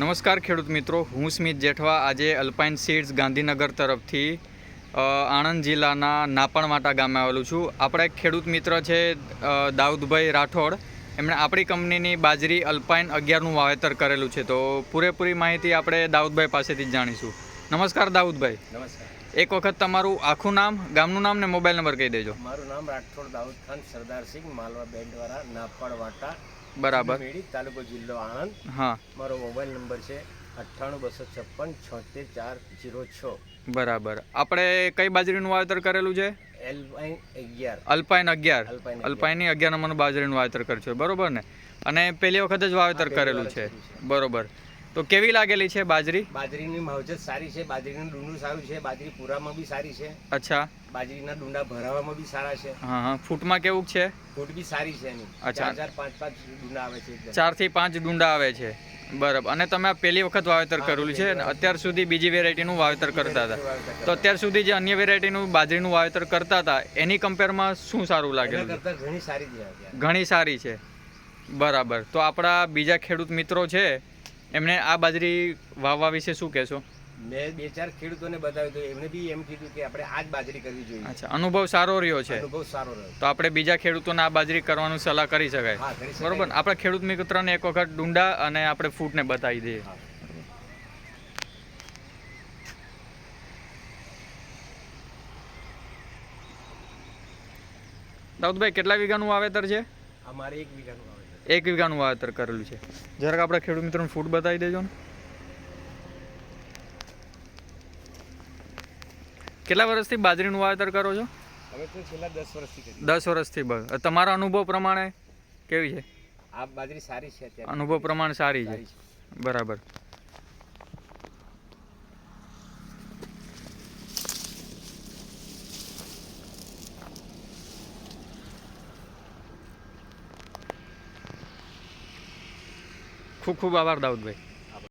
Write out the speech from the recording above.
નમસ્કાર ખેડૂત મિત્રો, હું સ્મિત જેઠવા. આજે અલ્પાઇન સીડ્સ ગાંધીનગર તરફથી આણંદ જિલ્લાના નાપણવાટા ગામે આવેલું છું. આપણા એક ખેડૂત મિત્ર છે દાઉદભાઈ રાઠોડ. એમણે આપણી કંપનીની બાજરી અલ્પાઇન અગિયારનું વાવેતર કરેલું છે. તો પૂરેપૂરી માહિતી આપણે દાઉદભાઈ પાસેથી જ જાણીશું. નમસ્કાર દાઉદભાઈ. નમસ્કાર. એક વખત તમારું આખું નામ ગામનું નામ ને મોબાઈલ નંબર કહી દેજો. મારું નામ રાઠોડ દાઉદ ખાન સરદારસિંહ માલવા બેન્ડવાળા નાપાડ વાટા બરાબર. મેડી તાલુકો જિલ્લો આણંદ. હા. મારો મોબાઈલ નંબર છે અઠ્ઠાણું બસો છપ્પન છોતેર ચાર જીરો છ. બરાબર. આપણે કઈ બાજરીનું વાવેતર કરેલું છે? અલ્પાઇન અગિયાર. અલ્પાઇન અલ્પાઇનની અગિયાર. નંબરનું બાજરીનું વાવેતર કર્યું છે. બરોબર ને? અને પહેલી વખત જ વાવેતર કરેલું છે. બરોબર. તો કેવી લાગેલી છે બાજરી? બાજરીની માવજત સારી છે બાજરીનું ડુંડું સારું છે બાજરી પૂરામાં બી સારી છે. અચ્છા. બાજરીના ડુંડા ભરાવામાં બી સારા છે. હા હા. ફૂટમાં કેવું છે? ફૂટ બી સારી છે એની. અચ્છા. ચાર પાંચ પાંચ ડુંડા આવે છે ચાર ચારથી પાંચ ડુંડા આવે છે. બરાબર. અને તમે પહેલી વખત વાવેતર કરેલું છે અત્યાર સુધી બીજી વેરાયટીનું વાવેતર કરતા હતા. તો અત્યાર સુધી જે અન્ય વેરાયટીનું બાજરીનું વાવેતર કરતા હતા એની કમ્પેરમાં શું સારું લાગે લાગેલું? ઘણી સારી ઘણી સારી છે. બરાબર. તો આપણા બીજા ખેડૂત મિત્રો છે એમને આ બાજરી વાવવા વિશે શું કહેશો? મેં બે ચાર ખેડૂતોને બતાવ્યું તો એમને બી એમ કીધું કે આપણે આ જ બાજરી કરવી જોઈએ. અચ્છા અનુભવ સારો રહ્યો છે. અનુભવ સારો રહ્યો. તો આપણે બીજા ખેડૂતોને આ બાજરી કરવાનું સલાહ કરી શકાય. બરોબર? આપણા ખેડૂત મિત્રને એક વખત ડુંડા અને આપણે ફૂટને બતાવી દઈએ. દાઉદભાઈ કેટલા વીઘાનું વાવેતર છે? અમારે એક વીઘાનું એક વીઘાનું વાવેતર કરેલું છે. જરાક આપણા ખેડૂત મિત્રોને ફૂટ બતાવી દેજો ને. કેટલા વર્ષથી બાજરીનું વાવેતર કરો છો? છેલ્લા દસ વર્ષથી દસ વર્ષથી બસ. તમારા અનુભવ પ્રમાણે કેવી છે? આ બાજરી સારી છે અનુભવ પ્રમાણે સારી છે. સારી છે બરાબર ખૂબ ખૂબ આભાર દાઉદભાઈ